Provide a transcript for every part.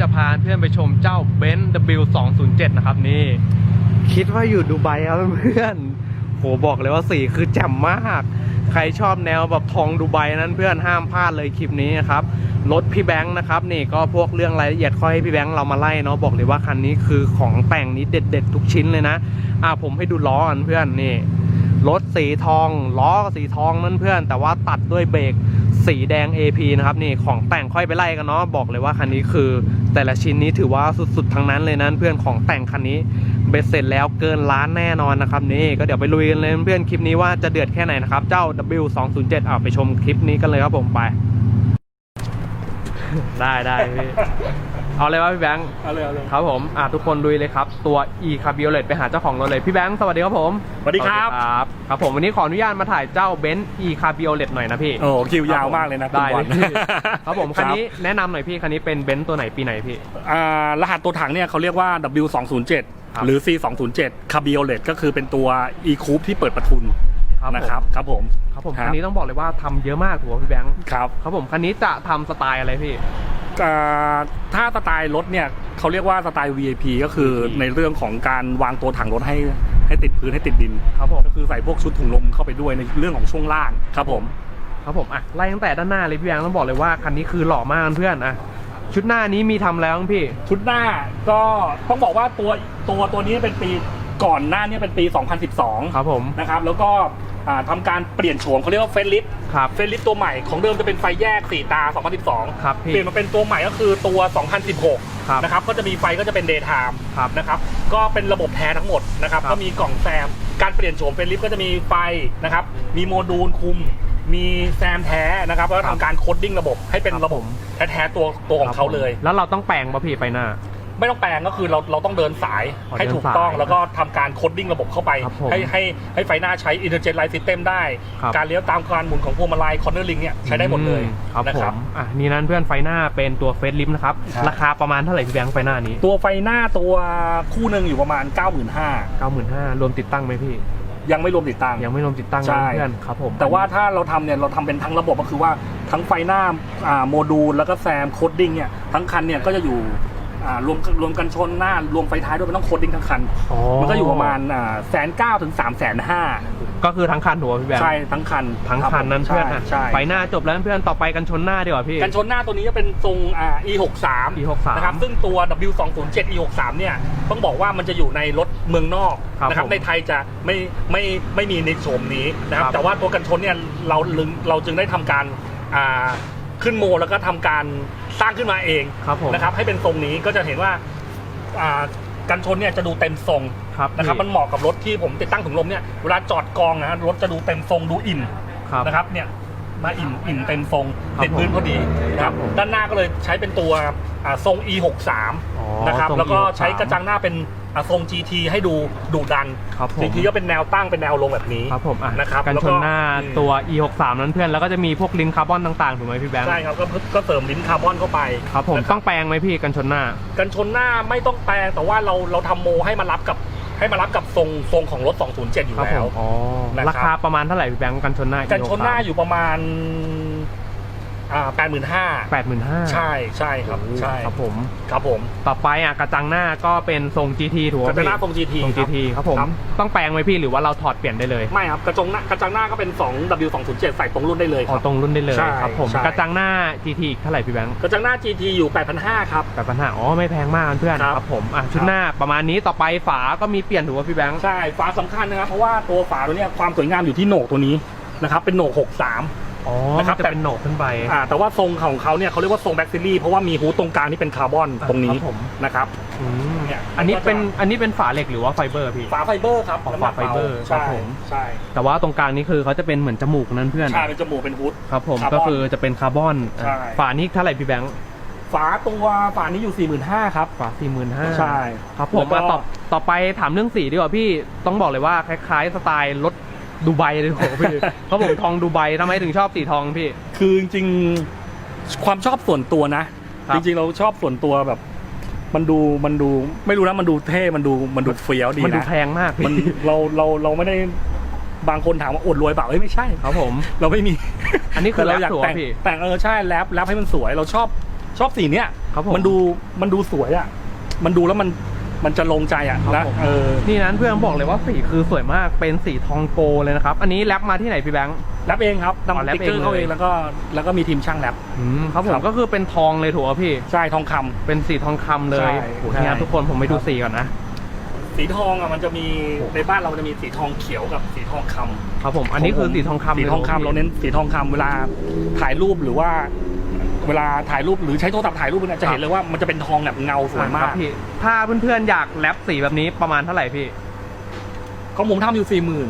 จะพาเพื่อนไปชมเจ้าเบนซ์ W207 นะครับนี่ คิดว่าอยู่ดูไบครับเพื่อนโหบอกเลยว่าสีคือแจ่มมาก ใครชอบแนวแบบทองดูไบนั้นเพื่อนห้ามพลาดเลยคลิปนี้นะครับรถพี่แบงค์นะครับนี่ก็พวกเรื่องรายละเอียดค่อยให้พี่แบงค์เรามาไล่เนาะบอกเลยว่าคันนี้คือของแต่งนี้เด็ด ๆ ทุกชิ้นเลยนะอ่าผมให้ดูล้อกันเพื่อนนี่รถสีทองล้อสีทองนั่นเพื่อน แต่ว่าตัดด้วยเบรก สีแดง AP นะครับนี่ของแต่งค่อยไปไล่กันเนาะบอกเลยว่าคันนี้คือ แต่ละชิ้นนี้ถือว่าสุดๆทั้งนั้นเลยนะเพื่อนของแต่งคันนี้เบ็ดเสร็จแล้วเกินล้านแน่นอนนะครับนี่ก็เดี๋ยวไปลุยกันเลยเพื่อนคลิปนี้ว่าจะเดือดแค่ไหนนะครับเจ้า W207 อะไปชมคลิปนี้กันเลยครับผมไป ได้ได้พี่ เอาเลยว่าพี่แบงค์ เอาเลยเอาเลยครับผม อะทุกคนลุยเลยครับ ตัว e c a b r i o l e t ไปหาเจ้าของรถเลย พี่แบงค์สวัสดีครับผมสวัสดีครับ ครับครับผมวันนี้ขออนุญาตมาถ่ายเจ้าเบนซ์ e c a b r i o l e t หน่อยนะพี่ โอ้โหคิวยาวมากเลยนะได้คุณบเลอยลพี่ครับผมคันนี้แนะนำหน่อยพี่คันนี้เป็นเบนซ์ตัวไหนปีไหนพี่ อ่ารหัสตัวถังเนี่ยเขาเรียกว่า W207 ครับหรือ C207 Cabriolet ก็คือเป็นตัว e coupe ที่เปิดประทุน ครับนะครับครับผมครับผมฮะคันนี้ต้องบอกเลยว่าทำเยอะมากถูกป่ะพี่แบงค์ครับ ครับผมคันนี้จะทำสไตล์อะไรพี่ อ่าถ้าสไตล์รถเนี่ยเขาเรียกว่าสไตล์ VIP ก็คือ VIP ในเรื่องของการวางตัวถังรถให้ให้ติดพื้นให้ติดดิน ครับผม ก็คือใส่พวกชุดถุงลมเข้าไปด้วยในเรื่องของช่วงล่างครับผม ครับผมอะไล่ตั้งแต่ด้านหน้าเลยพี่แบงค์ต้องบอกเลยว่าคันนี้คือหล่อมากเพื่อนอะชุดหน้านี้มีทำแล้วมั้งพี่ ชุดหน้าก็ต้องบอกว่าตัวตัวตัวนี้เป็นปี ก่อนหน้านี้เป็นปี 2012 ครับผม นะครับ แล้วก็อ่าทำาการเปลี่ยนโฉมเขาเรียกว่าเฟซลิฟครับเฟซลิฟตัวใหม่ของเดิมจะเป็นไฟแยก 4 ตา 2012 ครับพี่เปลี่ยนมาเป็นตัวใหม่ก็คือตัว 2016ครับนะครับ ก็จะมีไฟก็จะเป็นเดย์ไทม์ครับนะครับ ก็เป็นระบบแท้ทั้งหมดนะครับครับก็มีกล่องแซม การเปลี่ยนโฉมเฟซลิฟก็จะมีไฟนะครับ มีโมดูลคุม มีแซมแท้นะครับแล้วก็ครับทำการโคดดิ้งระบบให้เป็นครับระบบผมแท้ๆตัวตัวของเขาเลย แล้วเราต้องแปลงป่ะพี่ไฟหน้า ไม่ต้องแปลงก็คือเราเราต้องเดินสายอ๋อให้ถูกต้องเดินสายแล้วก็ทำการโคดดิ้งระบบเข้าไป ครับผมให้ให้ให้ไฟหน้าใช้ Intelligent Light System ได้ ครับ การเลี้ยวตามการหมุนของพวงมาลัย Corner Ring เนี่ยใช้ได้หมดเลยอืครับนะผครับมอะนี่นั้นเพื่อนไฟหน้าเป็นตัวเฟสลิฟนะครับ ครับ ราคาประมาณเท่าไหร่พี่แบงค์ไฟหน้านี้ตัวไฟหน้าตัวคู่หนึ่งอยู่ประมาณ 95,000 95,000รวมติดตั้งไหมพี่ ยังไม่รวมติดตั้ง ยังไม่รวมติดตั้งใช่นะเพื่อนครับผมแต่ว่าถ้าเราทำเนี่ยเราทำเป็นทั้งระบบก็คือว่าทั้งไฟหน้าอ่าโมดูลแล้วก็แซมโคดดิ้งเนี่ยทั้งคันเนี่ยก็จะอยู่ อ่ารวมรวมกันชนหน้ารวมไฟท้ายด้วยมันต้องโคดดิ้งทั้งคัน อ๋อมันก็อยู่ประมาณแสนเก้าถึงสามแสนห้าก็คือทั้งคันถูกป่ะพี่แบงค์ใช่ทั้งคันทั้งรับคันนั้นใช่เพื่อนอะใช่ไฟหน้าจบแล้วเพื่อนต่อไปกันชนหน้าดีกว่าพี่ กันชนหน้าตัวนี้จะเป็นทรงอ่า E63 E63 นะครับซึ่งตัว W207 E63 เนี่ยต้องบอกว่ามันจะอยู่ในรถเมืองนอกครับนะครับผมในไทยจะไม่ไม่ไม่มีในโฉมนี้นะครับครับ แต่ว่าตัวกันชนเนี่ยเราลึงเราจึงได้ทำการอ่า ขึ้นโมแล้วก็ทำการสร้างขึ้นมาเองครับผมนะครับ ให้เป็นทรงนี้ก็จะเห็นว่าอ่ากันชนเนี่ยจะดูเต็มทรงครับนะครับพี่มันเหมาะกับรถที่ผมติดตั้งถุงลมเนี่ยเวลาจอดกองนะฮะรถจะดูเต็มทรงดูอิ่มครับนะครับเนี่ย มาอิ่มอิ่มเต็มทรงครับติดพื้นพอดีนะครับผมด้านหน้าก็เลยใช้เป็นตัวอ่าทรง e63 อ๋อนะครับทรงแล้วก็ E63 ใช้กระจังหน้าเป็นอ่าทรง GT ให้ดูดุดันครับผม GT ก็เป็นแนวตั้งเป็นแนวลงแบบนี้ครับผมอะนะครับกันแล้วชก็นหน้าอืมตัว e63 นั้นเพื่อนแล้วก็จะมีพวกลิ้นคาร์บอนต่างๆถูกไหมพี่แบงค์ใช่ครับก็ก็เสริมลิ้นคาร์บอนเข้าไปครับผมนะต้องแปลงไหมพี่กันชนหน้า กันชนหน้าไม่ต้องแปลงแต่ว่าเราเราทำโมให้มารับกับ ให้มารับกับทรงทรงของรถ 207 อยู่ครับผแล้วมอ๋อนะครับราคาประมาณเท่าไหร่พี่แบงค์กันชนหน้า กันชนหน้าอยู่ประมาณ อ่า85,000แปดหมื่นห้าใช่ใช่ครับใช่ครับผม ครับผมต่อไปอะกระจังหน้าก็เป็นทรง GT ถูกไหมกระจังหน้าพี่ทรง GT ทรง GT ครับผมต้องแปลงไหมพี่หรือว่าเราถอดเปลี่ยนได้เลยไม่ครับกระจงหน้ากระจังหน้าก็เป็น 2 W207 ใส่ตรงรุ่นได้เลยคอ๋อรับ ตรงรุ่นได้เลยใช่ครับผมใช่ กระจังหน้า GT อีกเท่าไหร่พี่แบงค์กระจังหน้า GT อยู่ 8,500ครับแปดพันห้าอ๋อไม่แพงมากเพื่อนครับครับผมอะชุดหน้าประมาณนี้ต่อไปฝาก็มีเปลี่ยนถูกไหมพี่แบงค์ใช่ฝาสำคัญนะครับ เพราะว่าตัวฝาตัวเนี้ยความสวยงามอยู่ที่โหนกตัวนี้นะครับเป็นโหนก 63 อ๋อนะครับมันจะเป็นโหนกขึ้นไปอ่าแต่ว่าทรงของเขาเนี่ยเขาเรียกว่าทรงแบ็กซิลี่เพราะว่ามีฮูดตรงกลางที่เป็นคาร์บอนตรงนี้ครับผมนะครับอืมเนี่ยอันนี้เป็นอันนี้เป็นฝาเหล็กหรือว่าไฟเบอร์พี่ฝาไฟเบอร์ครับอ๋อน้ำหนักฝาไฟเบอร์ใช่ครับผมใช่แต่ว่าตรงกลางนี้คือเขาจะเป็นเหมือนจมูกนั้นเพื่อนใช่เป็นจมูกเป็นฮูดครับผมคาร์บอนก็คือจะเป็นคาร์บอนใช่ฝานี้เท่าไหร่พี่แบงค์ฝาตัวฝานี้อยู่ 45,000ครับฝาสี่หมื่นห้าใช่ครับผมแล้วก็อะต่อต่อไปถามเรื่องสีดีกว่าพี่ต้องบอกเลยว่าคล้ายๆสไตล์รถ ดูไบเลยโหพี่เขาผมทองดูไบทำไมถึงชอบสีทองพี่ คือจริงๆความชอบส่วนตัวนะ ครับจริงๆเราชอบส่วนตัวแบบ มันดูมันดูไม่รู้นะมันดูเท่มันดูมันดูเฟี้ยวดีมันดูนะแพงมากพี่มันเราเราเราไม่ได้บางคนถามว่าอวดรวยเปล่าเอ้ยไม่ใช่ ครับผม เราไม่มีอันนี้คือแต่เราอยากแรปถูกแต่งปะพี่แต่งเออใช่แรปแรปให้มันสวย เราชอบชอบสีเนี้ยครับผม มันดูมันดูสวยอะ มันดูแล้วมัน มันจะลงใจอะครับนะผมเออนี่นั้นเพื่อนบอกเลยว่าสีคือสวยมากเป็นสีทองโกเลยนะครับ อันนี้แรปมาที่ไหนพี่แบงค์แรปเองครับอ๋อนำแรสปติ๊กเกอร์เองเลยเข้าเองแล้วก็แล้วก็มีทีมช่างแรปอืมครับผครัมบก็คือเป็นทองเลยถูกป่ะพี่ใช่ทองคำเป็นสีทองคำเลยใช่โอ้โหใช่นี่ครับทุกคนผมไปดูสีก่อนนะสีทองอะมันจะมีโอ้ในบ้านเรามันจะมีสีทองเขียวกับสีทองคำครับผมอันนี้คือสีทองคำสีทองลยคำเราเน้นสีทองคำเวลาถ่ายรูปหรือว่า เวลาถ่ายรูปหรือใช้โทรศัพท์ถ่ายรูปเนี่ยจะเห็นเลยว่ามันจะเป็นทองแบบเงาสวยมาคกรับพี่ถ้าเพื่อนๆอยากแรปสีแบบนี้ประมาณเท่าไหร่พี่ของผมทำอยู่สี่หมื่น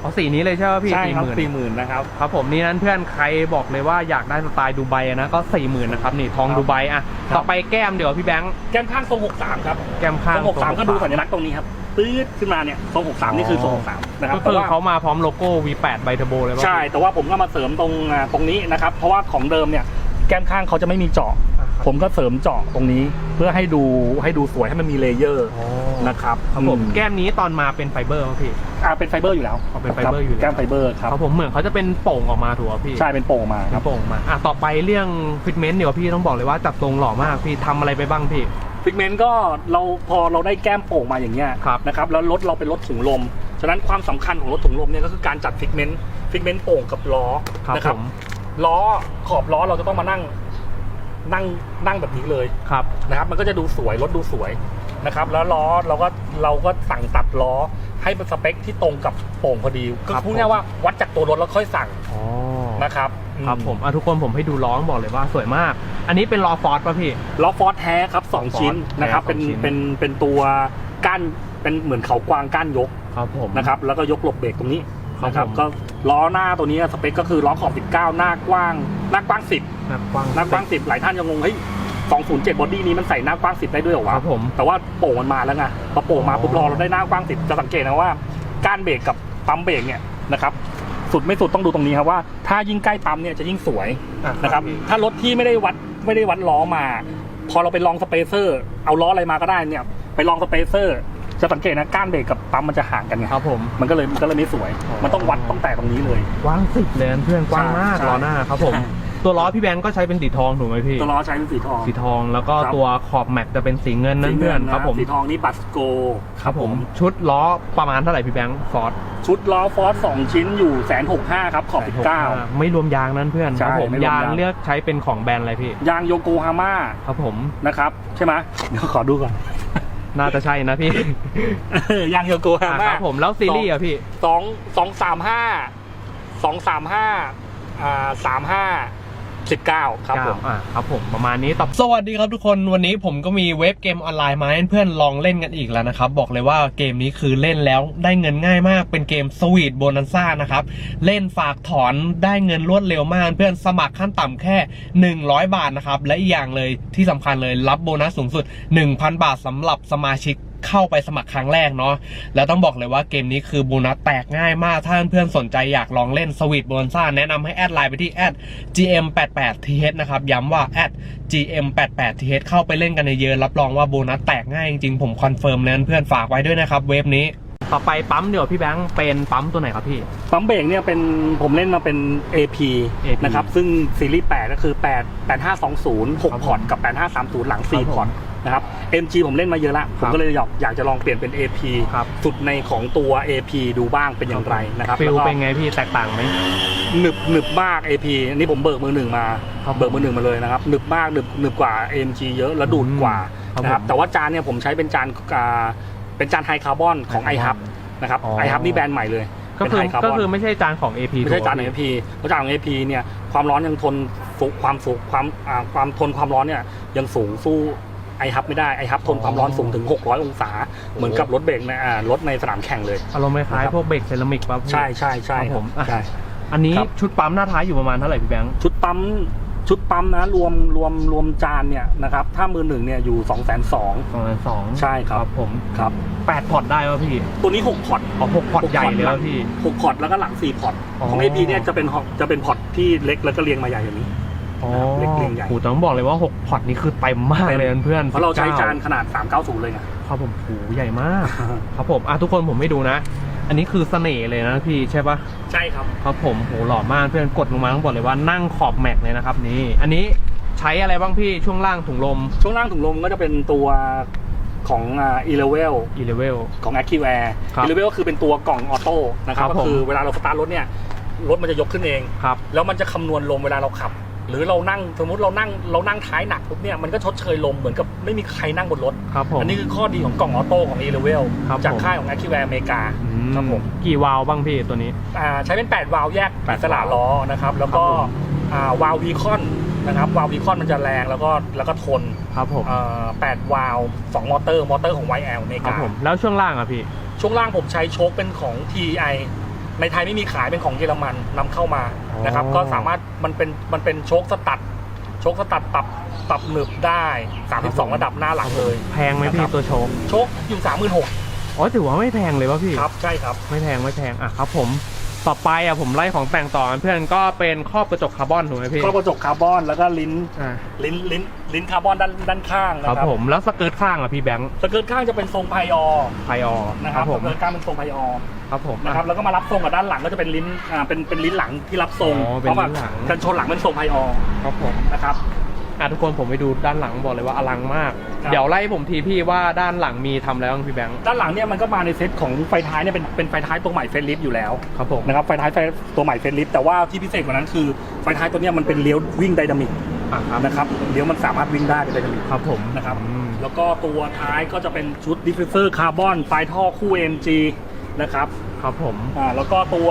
เอาสีนี้เลยใช่ไหมพี่ใช่ครับ40,000สี่หมื่นนะครับครับผมนี่นั้นเพื่อนใครบอกเลยว่าอยากได้สไตล์ดูไบอะนะก็สี่หมื่นนะครับนี่ทองครับดูไบอะครับต่อไปแก้มเดี๋ยวพี่แบงค์แก้มข้างทรงหกสามครับแก้มข้างทรงหกสามก็ดูสัญลักษณ์ตรงนี้ครับปื๊ดขึ้นมาเนี่ยทรงหกสามนี่คือทรงหกสามนะครับก็แต่คือว่าเขามาพร้อมโลโก้ V8 ไบเทอร์โบเลยป่ะใช่ แต่ว่าผมก็มาเสริมตรงอ่าตรงนี้นะครับ เพราะว่าของเดิมเนี่ย แก้มข้างเขาจะไม่มีเจาะอะครับผมก็เสริมเจาะตรงนี้ เพื่อให้ดูให้ดูสวยให้มันมีเลเยอร์อ๋อนะครับครับผมอืแก้มนี้ตอนมาเป็นไฟเบอร์ป่ะพี่อ่าเป็นไฟเบอร์อยู่แล้วอ๋อเป็นไฟเบอร์อยู่แล้วแก้มไฟเบอร์ครับครับผมเหมือนเขาจะเป็นโป่งออกมาถูกป่ะพี่ใช่เป็นโป่งมาคเป็รับนโป่งมาอะต่อไปเรื่องฟิตเมนต์เดี๋ยวพี่ต้องบอกเลยว่าจัดทรงหล่อมากพี่ทำอะไรไปบ้างพี่ฟิกเมนต์ก็เราพอเราได้แก้มโป่งมาอย่างเงี้ยครับนะครับแล้วรถเราเป็นรถถุงลม ฉะนั้นความสำคัญของรถถุงลมเนี่ยก็คือการจัดฟิกเมนต์ฟิกเมนต์โป่งกับล้อครับนะผม ล้อขอบล้อเราจะต้องมานั่งนั่งนั่งแบบนี้เลยครับนะครับ มันก็จะดูสวยรถดูสวยนะครับ แล้วล้อเราก็เราก็สั่งตัดล้อให้เป็นสเปคที่ตรงกับโป่งพอดีก็ครับพูดง่ายๆว่าวัดจากตัวรถแล้วค่อยสั่งอ๋อนะครับครับอืผมอะทุกคนผมให้ดูล้อบอกเลยว่าสวยมาก อันนี้เป็นล้อฟอร์ดป่ะพี่ล้อฟอร์ดแท้ครับสองฟอร์ดชิ้นนะครับแท้เป็นสองชิ้นเป็นเป็นตัวก้านเป็นเหมือนเขากวางก้านยกครับผมนะครับ แล้วก็ยกหลบเบรกตรงนี้ครับนะครับผมก็ ล้อหน้าตัวนี้สเปคก็คือล้อขอบ 19 หน้ากว้าง หน้ากว้าง 10 หนักกว้างหน้ากว้าง 10 หลายท่านยังงงเฮ้ย207บอดี้นี้มันใส่หน้ากว้าง 10 ได้ด้วยเหรอควะรับผม แต่ว่าโป่งมันมาแล้วไงพอโป่งมาอ๋อปุ๊บรอเราได้หน้ากว้าง 10 จะสังเกตนะว่าก้านเบรกกับปั๊มเบรกเนี่ยนะครับสุดไม่สุดต้องดูตรงนี้ครับว่าถ้ายิ่งใกล้ปั๊มเนี่ยจะยิ่งสวย อะนะครับถ้ารถที่ไม่ได้วัดไม่ได้วัดล้อมา พอเราไปลองสเปเซอร์ เอาล้ออะไรมาก็ได้เนี่ย ไปลองสเปเซอร์ จะสังเกตนะก้านเบรกกับปั๊มมันจะห่างกันไงครับผม มันก็เลยมันก็เลยไม่สวยอ๋อมันต้องวัดต้องแต่ตรงนี้เลย กว้างสิบเลยนะเพื่อนกว้างมากใช่ ล้อหน้าครับผมใช่ตัวล้อพี่แบงก์ก็ใช้เป็นสีทองถูกไหมพี่ ตัวล้อใช้เป็นสีทอง สีทองแล้วก็ครับ ตัวขอบแม็กจะเป็นสีเงินนั่นเพื่อนสีงิะครับผมสีทองนี่บัสโกครับผม ชุดล้อประมาณเท่าไหร่พี่แบงค์ฟอร์ดชุดล้อฟอสสองชิ้นอยู่แสนหกห้าครับขอบสิบเก้า ไม่รวมยางนั่นเพื่อนคใช่รับผมไม่รวมยางยางเลือกใช้เป็นของแบรนด์อะไรพี่ ยางโยโกฮาม่าครับผม นะครับ ใช่ไหมเดี๋ยวขอดูก่อน น่าจะใช่นะพี่ยางโยโกฮาอะม่าครับผมแล้วซีรีส์อะพี่สองสองสามห้าสองสามห้าอ่าสามห้า สิบเก้าครับผมอ่าครับผมประมาณนี้ต่อสวัสดีครับทุกคนวันนี้ผมก็มีเว็บเกมออนไลน์มาให้เพื่อนลองเล่นกันอีกแล้วนะครับ บอกเลยว่าเกมนี้คือเล่นแล้วได้เงินง่ายมากเป็นเกมสวีทโบนันซ่านะครับ เล่นฝากถอนได้เงินรวดเร็วมาก เพื่อนสมัครขั้นต่ำแค่ 100 บาทนะครับ และอีกอย่างเลยที่สำคัญเลยรับโบนัสสูงสุด 1,000 บาทสำหรับสมาชิก เข้าไปสมัครครั้งแรกเนาะแล้วต้องบอกเลยว่าเกมนี้คือโบนัสแตกง่ายมาก ถ้าเพื่อนๆสนใจอยากลองเล่นสวีทบอลซ่าแนะนำให้แอดไลน์ไปที่แอด gm88th นะครับย้ำว่าแอด gm88th เข้าไปเล่นกันเยอะรับรองว่าโบนัสแตกง่ายจริงๆผมคอนเฟิร์มเลยนะเพื่อนฝากไว้ด้วยนะครับเว็บนี้ ต่อไปปั๊มเดี๋ยวพี่แบงค์เป็นปั๊มตัวไหนครับพี่ ปั๊มเบรกเนี่ยเป็นผมเล่นมาเป็น AP AP นะครับ ซึ่งซีรีส์ 8 ก็คือ 8 8520 6พอร์ตกับ 8530 หลังครับผม4พอร์ตนะครับ MG ผมเล่นมาเยอะละ ผมก็เลยอยากอยากจะลองเปลี่ยนเป็น AP ครับสุดในของตัว AP ดูบ้างเป็นอย่างไรนะครับฟิลแล้วก็เป็นไงพี่แตกต่างไหมหนึบหนึบมาก AP อันนี่ผมเบิกมือหนึ่งมาครับเบิกมือหนึ่งมาเลยนะครับหนึบมากหนึบหนึบกว่า AMG เยอะแล้วดูดกว่าครับนะครับผมแต่ว่าจานเนี่ยผมใใช้เป็นจานอ่า เป็นจานไฮคาร์บอนของ High iHub Carbon นะครับอ๋อ iHub นี่แบรนด์ใหม่เลยก็คือเป็น high ก็ carbon คือไม่ใช่จานของ AP ไม่ใช่จานของถูกไหม AP เพราะจานของ AP เนี่ยความร้อนยังทนฟุความฟุความอ่าความทนความร้อนเนี่ยยังสูงสู้ไอฮับไม่ได้ไอฮับทนความร้อนสูงถึง 600 องศา เหมือนกับรถเบรกในอ่ารถในสนามแข่งเลย อารมณ์คล้ายนะครับๆพวกเบรกเซรามิกป่ะพี่ ใช่ใช่ใช่ครับผมอะใช่ อันนี้ครับ ชุดปั๊มหน้าท้ายอยู่ประมาณเท่าไหร่พี่แบงค์ชุดปั๊ม ชุดปั๊มนะรวมรวมรวมจานเนี่ยนะครับถ้ามือหนึ่งเนี่ยอยู่2 2 0 0 0สองพันสองใช่ครับผมครับแปดพอร์ตได้ป่ะพี่ตัวนี้6พอร์ตอ๋อหกพอร์ตใหญ่เลยหป่ะกพี่6พอร์ตแล้วก็หลัง4พอร์ตอ๋อ ของ AP เนี่ยจะเป็นจะเป็นพอร์ตที่เล็กแล้วก็เรียงมาใหญ่อย่างนี้อ๋อเล็กเรียงใหญ่ โหต้องบอกเลยว่า6พอร์ตนี่คือเต็มมากเลยเพื่อนๆเพราะเราใช้19จานขนาด 390 เลยไง ครับผมโหใหญ่มาก ครับผมอะทุกคนผมให้ดูนะ อันนี้คือเสน่ห์เลยนะพี่ใช่ปะใช่ครับครับผมโหหล่อมากเพื่อนกดลงมาต้องบอกเลยว่านั่งขอบแม็กเลยนะครับนี่อันนี้ใช้อะไรบ้างพี่ช่วงล่างถุงลม ช่วงล่างถุงลมก็จะเป็นตัวของอ่า e l e v e l e l e v e l ของ Active Air ครับ e l e v e l ก็คือเป็นตัวกล่องออโต้นะครับครับก็คือผมเวลาเราสตาร์ทรถเนี่ยรถมันจะยกขึ้นเองครับแล้วมันจะคำนวณลมเวลาเราขับ หรือเรานั่งสมมติเรานั่งเรานั่งท้ายหนักปุ๊บเนี่ยมันก็ชดเชยลมเหมือนกับไม่มีใครนั่งบนรถ ครับผม อันนี้คือข้อดีของกล่องออโต้ของ e l e v e l ครับจากผม ค่ายของ Active Air อเมริกา อืมครับผม กี่วาล์วบ้างพี่ตัวนี้ อ่าใช้เป็น 8 วาล์วแยกแปดอิสระล้อนะครับ แล้วก็ครับผม อ่าวาล์ววีคอนนะครับ วาล์ววีคอนมันจะแรงแล้วก็แล้วก็ทนครับผมอ่า8วาล์ว2มอเตอร์มอเตอร์ของ YL อเมริครับกา ผมแล้วช่วงล่างอะพี่ ช่วงล่างผมใช้โชคเป็นของ TI ในไทยไม่มีขายเป็นของเยอรมันนำเข้ามาอ๋อนะครับก็สามารถ มันเป็นมันเป็นโชคสตัดโชคสตัดปรับปรับหนึบได้32ระดับหน้าหลังเลยแพงไหมพี่นะครับตัวโชคโชคอยู่36,000อ๋อถือว่าไม่แพงเลยวะพี่ครับใช่ครับ ไม่แพงไม่แพงอะครับผม ต่อไปอะผมไล่ของแต่งต่อเพื่อนก็เป็นครอบกระจกคาร์บอนถูกไหมพี่ก็กระจกคาร์บอนแล้วก็ลิ้นอ่าลิ้นลิ้นลิ้นคาร์บอนด้านด้านข้างนะคครัรับบผมแล้วสเกิร์ตข้างอะพี่แบงค์สเกิร์ตข้างจะเป็นทรงไพออไพออนะครับผสมเกิร์ตข้างเป็นทรงไพออครับผมนะครับแล้วก็มารับทรงกับด้านหลังก็จะเป็นลิ้นอ่าเป็นเป็นลิ้นหลังที่รับทรงอ๋อเป็นพราะว่าลิ้นหลังกันชนหลังเป็นทรงไพออครับผมนะครับ อะทุกคนผมไปดูด้านหลังบอกเลยว่าอลังมาก ครับ เดี๋ยวไล่ผมทีพี่ว่าด้านหลังมีทำแล้วบ้างพี่แบงค์ด้านหลังเนี่ยมันก็มาในเซตของไฟท้ายเนี่ยเป็นเป็นไฟท้ายตัวใหม่เฟรนลิฟอยู่แล้วครับผมนะครับไฟท้ายไฟตัวใหม่เฟรนลิฟแต่ว่าที่พิเศษกว่านั้นคือไฟท้ายตัวเนี้ยมันเป็นเลี้ยววิ่งไดนามิกอะครับนะครับเลี้ยวมันสามารถวิ่งได้เป็นไดนามิกครับผม นะครับอืม แล้วก็ตัวท้ายก็จะเป็นชุดดิฟฟิวเซอร์คาร์บอนไฟท่อคู่ AMG นะครับครับผม อ่าแล้วก็ตัว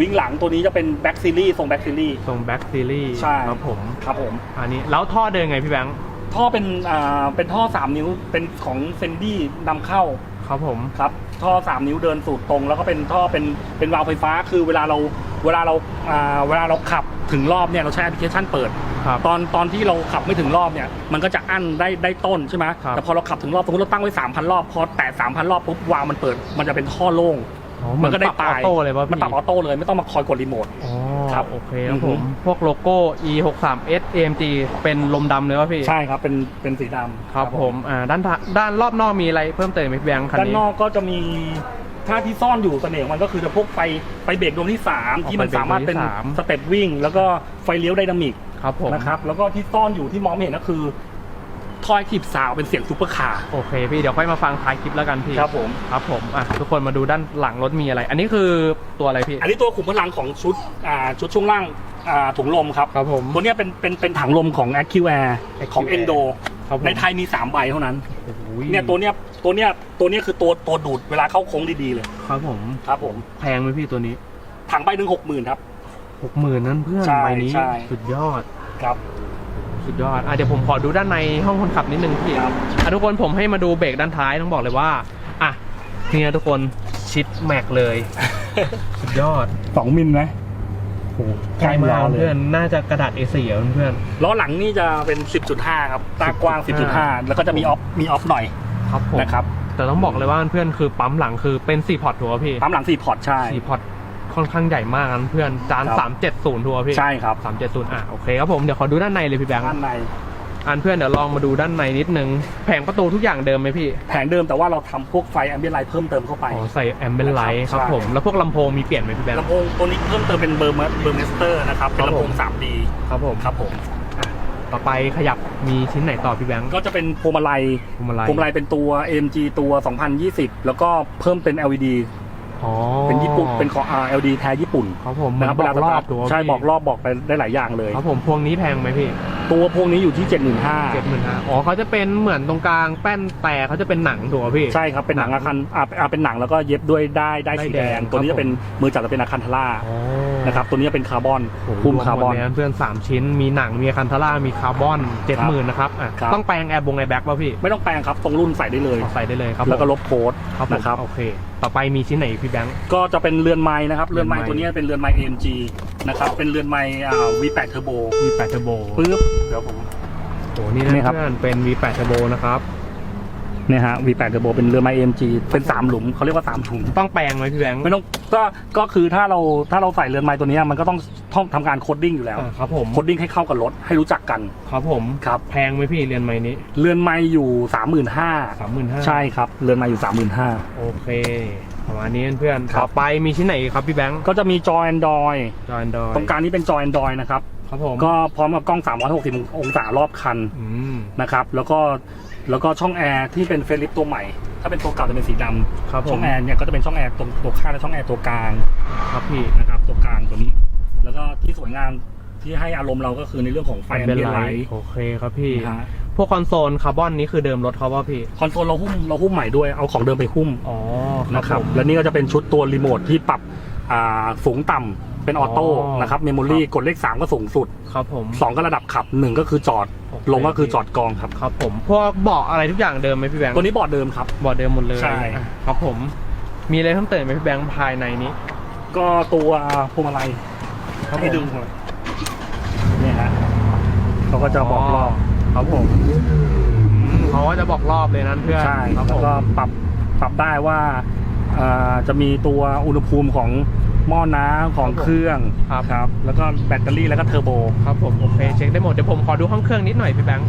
วิ่งหลังตัวนี้จะเป็นแบ็กซีรีส์ทรงแบ็กซีรีส์ ทรงแบ็กซีรีส์ใช่ ครับผม ครับผม อันนี้แล้วท่อเดินไงพี่แบงค์ ท่อเป็นอ่าเป็นท่อ 3 นิ้วเป็นของเซนดี้นำเข้าครับผม ครับ ท่อ 3 นิ้วเดินสูตรตรง แล้วก็เป็นท่อเป็นเป็นวาล์วไฟฟ้า คือเวลาเราเวลาเราอ่าเวลาเราขับถึงรอบเนี่ยเราใช้แอปพลิเคชันเปิด ครับ ตอนตอนที่เราขับไม่ถึงรอบเนี่ยมันก็จะอั้นได้ได้ต้นใช่ไหมครับ แต่พอเราขับถึงรอบสมมติเราตั้งไว้3,000 รอบพอแตะ3,000 รอบปุ๊บวาล์วมันเปิด มันจะเป็นท่อโล่งอ๋อ มันก็ได้ปรับตายออโต้เลยป่ะพี่มันปรับออโต้เลยไม่ต้องมาคอยกดรีโมทอ๋อครับโอเคครับอือฮึผมพวกโลโก้ e 6 3 s amg เป็นลมดำเลยป่ะพี่ ใช่ครับ เป็นเป็นสีดำครับผมอ่าด้านท้ายด้านรอบนอกมีอะไรเพิ่มเติมไหมพี่แบงค์คันด้านนี้นอกก็จะมีถ้าที่ซ่อนอยู่เสน่ห์ของมันก็คือจะพวกไฟไฟเบรกดวงที่ 3 ที่มันไฟเบรกสามารถเป็นดวงที่สามสเต็ปวิ่ง แล้วก็ไฟเลี้ยวไดนามิกครับผมนะครับแล้วก็ที่ซ่อนอยู่ที่มองไม่เห็นก็คือ ทอยขีบสาวเป็นเสียงซูเปอร์คาร์ โอเคพี่เดี๋ยวค่อยมาฟังท้ายคลิปแล้วกันพี่ครับผม ครับผมอะทุกคนมาดูด้านหลังรถมีอะไร อันนี้คือตัวอะไรพี่ อันนี้ตัวขุมพลังของชุดอ่าชุดช่วงล่างอ่าถุงลมครับครับผม ตัวเนี้ยเป็นเป็นเป็นถังลมของ a c u a i r Active ของ Air Endo ครับผม ในไทยมี 3 ใบเท่านั้น โอ้โหเนี่ยตัวเนี้ยตัวเนี้ยตัวเนี้ยคือตัวตัวดูดเวลาเข้าโค้งดีๆเลยครับผมครับผมแพงไหมพี่ตัวนี้ถังใบหนึ่งหกหมื่นครับ หกหมื่นนั่นเพื่อนใช่ใบนี้ใช่ สุดยอด ครับ สุดยอดอะเดี๋ยวผมขอดูด้านในห้องคนขับนิดนึงพี่ครับอะทุกคนผมให้มาดูเบรกด้านท้ายต้องบอกเลยว่าอะเนี่ยทุกคนชิดแม็กเลย สุดยอดสองมิลไหมโหใกล้มากเพื่อนน่าจะกระดาษ A4 อะเพื่อน ล้อหลังนี่จะเป็น 10.5 ครับ ตากว้าง 10.5 แล้วก็จะมีออฟ มีออฟหน่อยครับผม นะครับ แต่ต้องบอกเลยว่าเพื่อนคือปั๊มหลังคือเป็น4พอร์ตทัวร์พี่ปั๊มหลัง 4 พอร์ต ใช่ 4พอร์ต ค่อนข้างใหญ่มากนะเพื่อนจานครับ370ทัวร์พี่ใช่ครับ370อะโอเคครับผมเดี๋ยวขอดูด้านในเลยพี่แบงค์ด้านในอันเพื่อนเดี๋ยวลองมาดูด้านในนิดนึง แผงประตูทุกอย่างเดิมไหมพี่ แผงเดิมแต่ว่าเราทำพวกไฟแอมเบียไลท์เพิ่มเติมเข้าไปอ๋อใส่แอมเบนไลท์ครับใช่ผม แล้วพวกลำโพงมีเปลี่ยนไหมพี่แบงค์ลำโพงตัวนี้เพิ่มเติมเป็นเบอร์เมเบอร์เมสเตอร์นะครับเป็นครับลำผโพมง 3D ครับผมครับผมต่อไปขยับมีชิ้นไหนต่อพี่แบงค์ก็จะเป็นพวงมาลัยพวงมาลัยพวงมาลัยเป็นตัว AMG ตัว 2020 แล้วก็เพิ่มเป็น LED อ๋อ เป็นญี่ปุ่นเป็นของอ่า LED แท้ญี่ปุ่นครับผมนะครับบอกรอบเวลาตัวใช่พี่บอกรอบบอกไปได้หลายอย่างเลยครับผมพวงนี้แพงไหมพี่ ตัวพวงนี้อยู่ที่ 75,000เจ็ดหมื่นห้าอ๋อเขาจะเป็นเหมือนตรงกลางแป้นแต่เขาจะเป็นหนังถูกไหมพี่ ใช่ครับ เป็นหนังอาคันอ่าอ่าเป็นหนังแล้วก็เย็บด้วยได้ได้ได้สีแดแดงงตัวนี้ครับจะเป็นมือจับจะเป็นอาคันทาร่าอ๋อนะครับตัวนี้จะเป็นคาร์บอนโอ้โหพุ่มคาร์บอนวมหมดเลยะเพื่อน 3 ชิ้นมีหนังมีคันทาร่ามีคาร์บอนเจ็ดหมื่นนะครับอะครับต้องแปลงแอร์บงแอร์แบ็กป่ะพี่ไม่ต้องแปลงครับตรงรุ่นใส่ได้เลยเอาใส่ได้เลยครับแล้วก็ผมลบโค้ดครับผมนะครับโอเคต่อไปมีชิ้นไหนอีกพี่แบงค์ ก็จะเป็นเรือนไม้นะครับเรือนไม้เรือนไมค์ตัวนี้เป็นเรือนไม้ AMG นะครับเป็นเรือนไม้อ่า V8 Turbo มี8 Turbo ปึ๊บเดี๋ยวผม โอ้นี่นะนี่ครับ เพื่อนเป็น V8 Turbo นะครับ เนี่ยฮะ V8 Turbo เป็นเรือไม้ AMG เป็น 3 หลุมเขาเรียกว่า 3 ถุง ต้องแปลงไหมพี่แบงค์ไม่ต้องก็ก็คือถ้าเราถ้าเราใส่เรือนไม้ตัวเนี้ยมันก็ต้องท่องทำการโคดดิ้งอยู่แล้วอ่าครับผมโคดดิ้งให้เข้ากับรถให้รู้จักกันครับผมครับ แพงไหมพี่เรียนไม้นี้เรือนไม้อยู่ 35,000 สามหมื่นห้าใช่ครับ เรือนไม้อยู่ 35,000 โอเคประมาณนี้เพื่อนๆครับ ต่อไปมีชิ้นไหนอีกครับพี่แบงค์ก็จะมีจอ Android จอยดอยตรงกลางนี้เป็นจอ Android นะครับ ครับผมก็พร้อมกับกล้อง 360 องศารอบคันอืม นะครับ แล้วก็ แล้วก็ช่องแอร์ที่เป็นเฟรลิฟตัวใหม่ ถ้าเป็นตัวเก่าจะเป็นสีดำครับผช่อมงแอร์เนี่ยก็จะเป็นช่องแอร์ตรงตัวข้างและช่องแอร์ตัวกลางครับพี่นะครับตัวกลางตัวนี้ แล้วก็ที่สวยงามที่ให้อารมณ์เราก็คือในเรื่องของไฟแอมเป็นเบียไรไลท์โอเคครับพี่ นะฮะพวกคอนโซลคาร์บอนนี้คือเดิมรถเขาป่ะพี่ คอนโซลเราหุ้มเราหุ้มใหม่ด้วยเอาของเดิมไปหุ้มอ๋อนะครับผมและนี่ก็จะเป็นชุดตัวรีโมทที่ปรับอ่าสูงต่ำ เป็นออโต้อ๋อ นะครับเมมโมรี่กดเลข 3 ก็สูงสุด ครับผม 2 ก็ระดับขับ 1 ก็คือจอด โอเค ลงก็คือจอดกองครับ ครับผม พวกเบาะอะไรทุกอย่างเดิมไหมพี่แบงค์ตัวนี้บอร์ดเดิมครับ เบาะเดิมหมดเลยใช่ อะครับผม มีอะไรเพิ่มเติมไหมพี่แบงค์ภายในนี้ ก็ตัวพวงมาลัยครับให้ผมดูหน่อยเนี่ยฮะเขาก็จะบอกรอบครับผมอืมเขาก็จะบอกรอบเลยนั้นเพื่อนใช่ครับแล้ผวมก็ปรับปรับได้ว่าอ่าจะมีตัวอุณหภูมิของ หม้อน้ำของเครื่องครับ ครับ แล้วก็แบตเตอรี่แล้วก็เทอร์โบ ครับผมโอเคเช็คได้หมดเดี๋ยวผมขอดูห้องเครื่องนิดหน่อยพี่แบงค์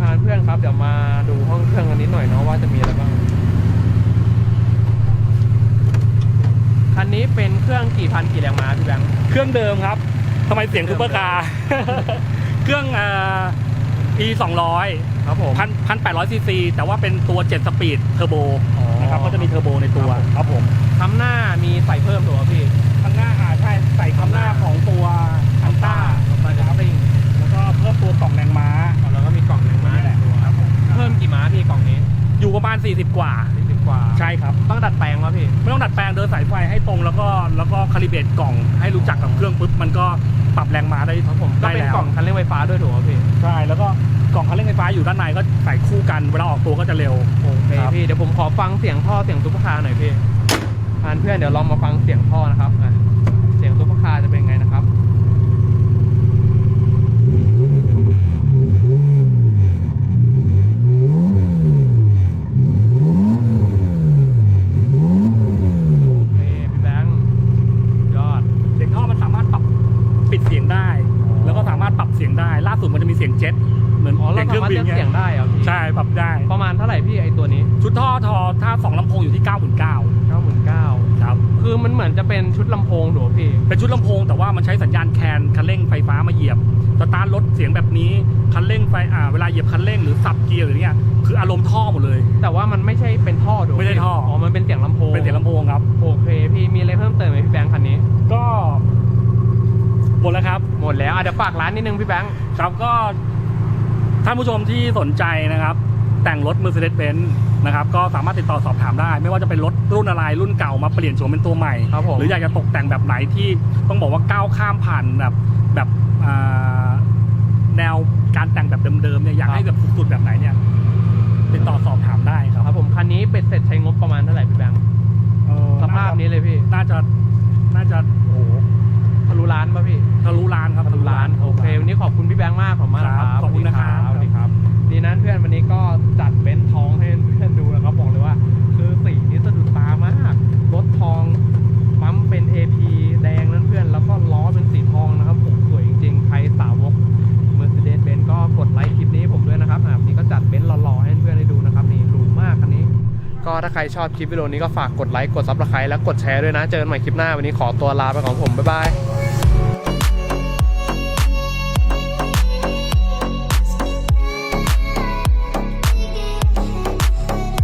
อ่าเพื่อนครับเดี๋ยวมาดูห้องเครื่องกันนิดหน่อยเนาะว่าจะมีอะไรบ้างคันนี้เป็นเครื่องกี่พันกี่แรงม้าพี่แบงค์ เครื่องเดิมครับทำไมเสียงซูเปอร์คาร์ เครื่องอ่า e 200 ครับผมพันพันแปดร้อยซีซีแต่ว่าเป็นตัว 7 สปีดเทอร์โบ อ๋อนะ ครับก็จะมีเทอร์โบในตัวครับผมทำหน้ามีใส่เพิ่มตัวพี่ข้างหน้าอ่าใช่ใส่คำหน้าของตัวอันต้าอัลต้าดับซิ่งแล้วก็เพิ่มตัวกล่องแรงม้าแล้วก็มีกล่องแรงม้านี่แหละตัวครับผมเพิ่มกี่ม้าพี่กล่องนี้ อยู่ประมาณ 40 กว่าสิบกว่าใช่ครับต้องดัดแปลงวะพี่ไม่ต้องดัดแปลงเดินสายไฟให้ตรงแล้วก็แล้วก็คาลิเบรตกล่องให้รู้จักกับเครื่องปุ๊บมันก็ปรับแรงม้าได้ครับผมก็ได้เป็นแล้วกล่องคันเร่งไฟฟ้าด้วยถูกไหมพี่ใช่แล้วก็ กล่องคันเร่งไฟฟ้าอยู่ด้านในก็ใส่คู่กันเวลาออกตัวก็จะเร็วโอเคครับ พี่เดี๋ยวผมขอฟังเสียงท่อเสียงซุปเปอร์คาร์หน่อยพี่พานเพื่อนเดี๋ยวลองมาฟังเสียงท่อนะครับอะเสียงซุปเปอร์คาร์จะเป็นไงนะครับ โพงครับโอเคพี่มีอะไรเพิ่มเติมไหมพี่แบงค์คันนี้ ก็หมดแล้วครับ หมดแล้วอะเดี๋ยวฝากร้านนิดนึงพี่แบงค์ครับก็ท่านผู้ชมที่สนใจนะครับ แต่งรถ Mercedes-Benz นะครับก็สามารถติดต่อสอบถามได้ ไม่ว่าจะเป็นรถรุ่นอะไรรุ่นเก่ามาเปลี่ยนโฉมเป็นตัวใหม่ ครับผม หรืออยากจะตกแต่งแบบไหนที่ต้องบอกว่าก้าวข้ามผ่านแบบแบบอ่าแนวการแต่งแบบเดิมๆเนี่ยอยากให้แบบสุดๆแบบไหนเนี่ยติดต่อสอบถามได้ครับ ครับผมคันนี้เป็ดเสร็จใช้งบประมาณเท่าไหร่พี่แบงค์เอ่อส ภาพนี้เลยพี่ น่าจะน่าจะโอ้โหทะลุล้านป่ะพี่ ทะลุล้านครับ ทะลุล้าน โอเค วันนี้ขอบคุณ ชอบคลิปวิดีโอนี้ก็ฝากกดไลค์กดซับสไครต์และกดแชร์ด้วยนะ เจอกันใหม่คลิปหน้าวันนี้ขอตัวลาไปของผมบ๊ายบาย